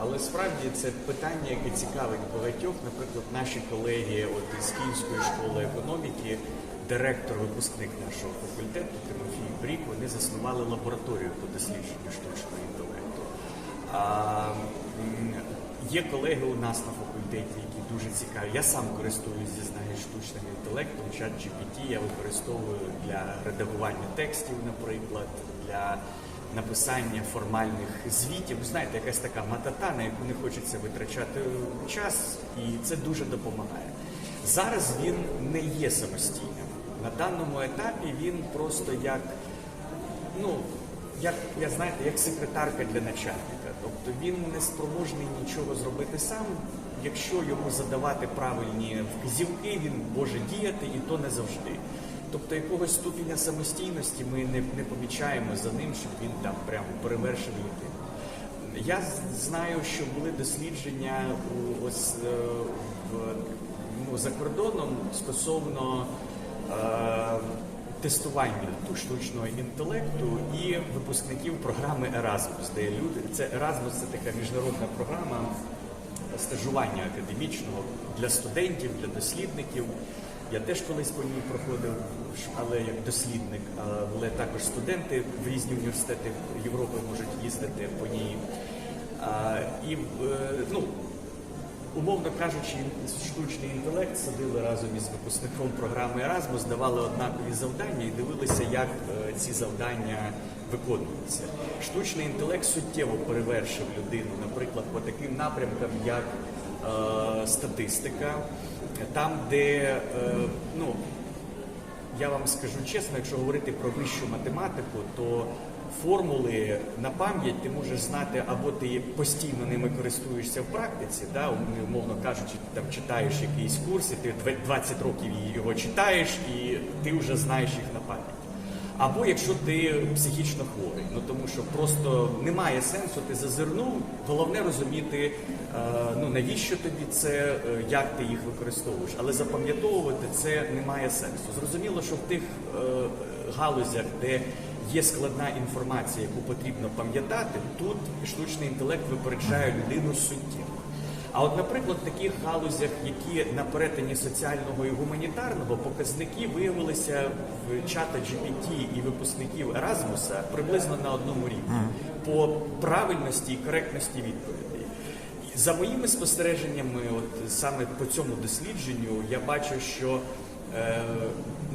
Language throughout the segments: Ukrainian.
Але справді це питання, яке цікавить багатьох. Наприклад, наші колеги от із Київської школи економіки, директор, випускник нашого факультету Тимофій Брік, вони заснували лабораторію по дослідженню штучного інтелекту. А, є колеги у нас на факультеті, які дуже цікаві. Я сам користуюсь зізнаю штучним інтелектом. Чат GPT я використовую для редагування текстів, наприклад, для написання формальних звітів. Знаєте, якась така матата, на яку не хочеться витрачати час, і це дуже допомагає. Зараз він не є самостійним. На даному етапі він просто як, ну, як я знаєте, як секретарка для начальника. Тобто він не спроможний нічого зробити сам. Якщо йому задавати правильні вказівки, він може діяти, і то не завжди. Тобто якогось ступеня самостійності ми не, не помічаємо за ним, щоб він там прямо перевершив людину. Я знаю, що були дослідження у, ось, е, в, ну, за кордоном стосовно е, тестування штучного інтелекту і випускників програми Erasmus, де люди це Erasmus – це така міжнародна програма стажування академічного для студентів, для дослідників. Я теж колись по ній проходив, але як дослідник, але також студенти в різні університети Європи можуть їздити по ній. І е, ну, умовно кажучи, штучний інтелект садили разом із випускником програми Erasmus, давали однакові завдання і дивилися, як е, ці завдання виконуються. Штучний інтелект суттєво перевершив людину, наприклад, по таким напрямкам, як е, статистика, там, де е, ну, я вам скажу чесно, якщо говорити про вищу математику, то формули на пам'ять ти можеш знати, або ти постійно ними користуєшся в практиці, да, умовно кажучи, ти там читаєш якийсь курс, і ти дв- 20 років його читаєш, і ти вже знаєш їх на пам'ять. Або якщо ти психічно хворий, ну тому що просто немає сенсу, ти зазирнув, головне розуміти, е, ну навіщо тобі це, е, як ти їх використовуєш. Але запам'ятовувати це не має сенсу. Зрозуміло, що в тих е, галузях, де є складна інформація, яку потрібно пам'ятати, тут штучний інтелект випереджає людину суттєво. А от, наприклад, в таких галузях, які на перетині соціального і гуманітарного, показники виявилися в чата GPT і випускників Еразмуса приблизно на одному рівні по правильності і коректності відповідей. За моїми спостереженнями, от саме по цьому дослідженню, я бачу, що е,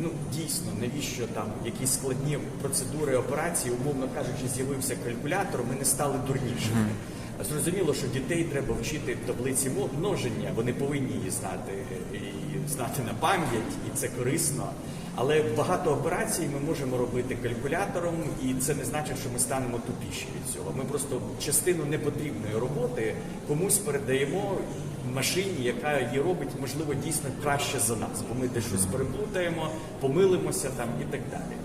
ну дійсно навіщо там якісь складні процедури операції, умовно кажучи, з'явився калькулятор, ми не стали дурнішими. Зрозуміло, що дітей треба вчити таблиці множення, вони повинні її знати і знати на пам'ять, і це корисно. Але багато операцій ми можемо робити калькулятором, і це не значить, що ми станемо тупіші від цього. Ми просто частину непотрібної роботи комусь передаємо машині, яка її робить, можливо, дійсно краще за нас, бо ми десь щось переплутаємо, помилимося там і так далі.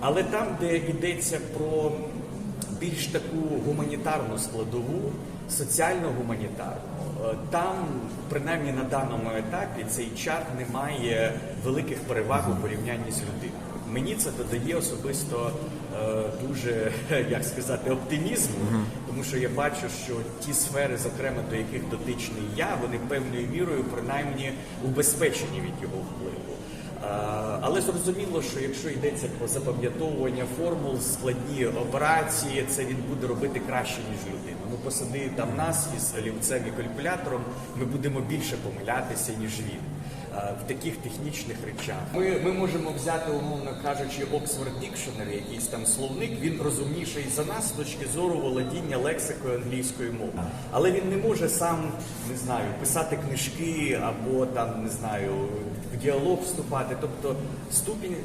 Але там, де йдеться про більш таку гуманітарну складову, соціально-гуманітарну. Е, Там, принаймні на даному етапі, цей чат не має великих переваг у порівнянні з людиною. Мені це додає особисто е, дуже, як сказати, оптимізму, тому що я бачу, що ті сфери, зокрема до яких дотичний я, вони певною мірою принаймні убезпечені від його впливу. Але зрозуміло, що якщо йдеться про запам'ятовування формул, складні операції, це він буде робити краще, ніж людина. Ну посади там нас із олівцем і калькулятором, ми будемо більше помилятися, ніж він. Е, В таких технічних речах ми, ми можемо взяти, умовно кажучи, Oxford Dictionary, якийсь там словник. Він розумніший за нас з точки зору володіння лексикою англійської мови, але він не може сам не знаю писати книжки або там не знаю в діалог вступати. Тобто ступінь,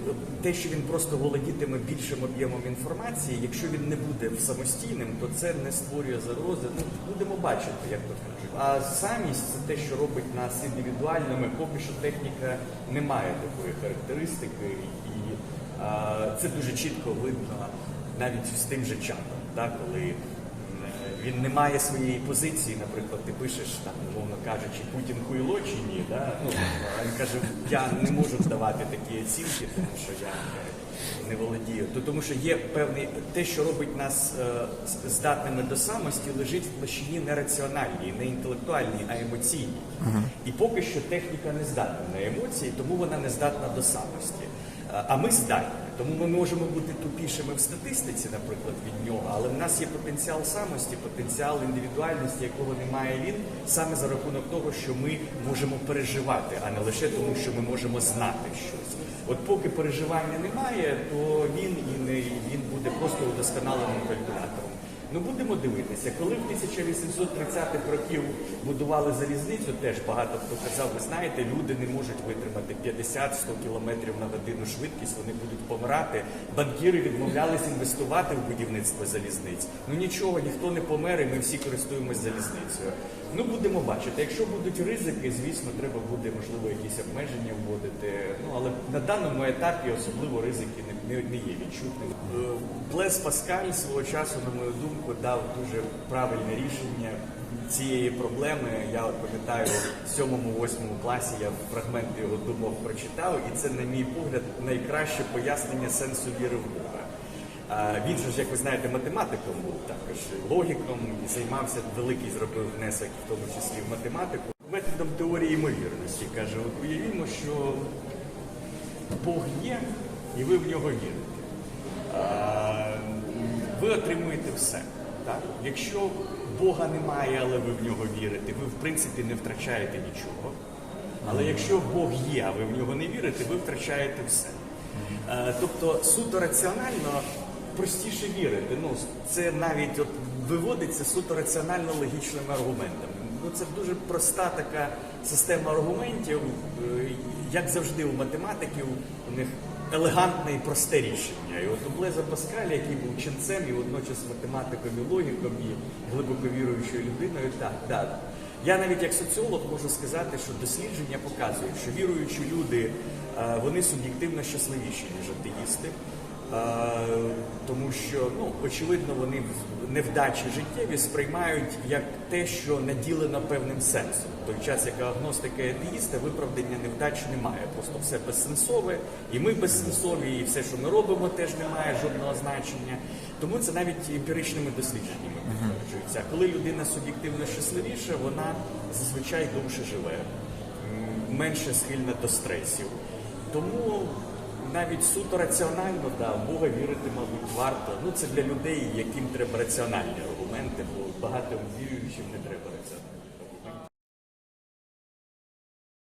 те, що він просто володітиме більшим об'ємом інформації, якщо він не буде самостійним, то це не створює загрози. Ну будемо бачити, як то. А самість це те, що робить нас індивідуальними. Поки що техніка не має такої характеристики, і а, це дуже чітко видно навіть з тим же чатом, так, коли він не має своєї позиції, наприклад, ти пишеш там, умовно кажучи, Путін хуйло чи ні, да? ну, а він каже, я не можу давати такі оцінки, тому що я е, не володію. То тому що є певний те, що робить нас е, здатними до самості, лежить в площині не раціональній, не інтелектуальній, а емоційній. І поки що техніка не здатна на емоції, тому вона не здатна до самості. А ми здатні. Тому ми можемо бути тупішими в статистиці, наприклад, від нього, але в нас є потенціал самості, потенціал індивідуальності, якого немає він, саме за рахунок того, що ми можемо переживати, а не лише тому, що ми можемо знати щось. От поки переживання немає, то він і не він буде просто удосконаленим калькулятором. Ну будемо дивитися, коли в 1830-х років будували залізницю, теж багато хто казав, ви знаєте, люди не можуть витримати 50-100 кілометрів на годину швидкість, вони будуть помирати. Банкіри відмовлялись інвестувати в будівництво залізниць. Ну нічого, ніхто не помер, і ми всі користуємось залізницею. Ну будемо бачити. Якщо будуть ризики, звісно, треба буде можливо якісь обмеження вводити. На даному етапі особливо ризики не, не, не є відчутними. Е, Блес Паскаль свого часу, на мою думку, дав дуже правильне рішення цієї проблеми. Я пам'ятаю в 7-8 класі я фрагменти його думок прочитав, і це, на мій погляд, найкраще пояснення сенсу віри в Бога. Він же ж, як ви знаєте, математиком був також логіком і займався великий зробив внесок, в тому числі в математику. Методом теорії ймовірності каже: уявімо, що Бог є, і ви в нього вірите. Ви отримуєте все. Так? Якщо Бога немає, але ви в нього вірите, ви в принципі не втрачаєте нічого. Але якщо Бог є, а ви в нього не вірите, ви втрачаєте все. Е, Тобто суто раціонально простіше вірити. Ну, це навіть от виводиться суто раціонально логічними аргументами. Ну, це дуже проста така система аргументів. Як завжди у математиків, у них елегантне і просте рішення. І от у Блеза Паскаля, який був ченцем і водночас математиком і логіком, і глибоко віруючою людиною, так, так. Я навіть як соціолог можу сказати, що дослідження показують, що віруючі люди е, вони суб'єктивно щасливіші, ніж атеїсти. Тому що, ну, очевидно, вони невдачі життєві сприймають як те, що наділено певним сенсом. В той час, як агностика і атеїста, виправдання невдач немає. Просто все безсенсове, і ми безсенсові, і все, що ми робимо, теж не має жодного значення. Тому це навіть емпіричними дослідженнями підтверджується. Коли людина суб'єктивно щасливіша, вона зазвичай довше живе, менше схильна до стресів. Тому навіть суто раціонально, да, в Бога вірити, мабуть, варто. Ну це для людей, яким треба раціональні аргументи, бо багато віруючим не треба раціональні.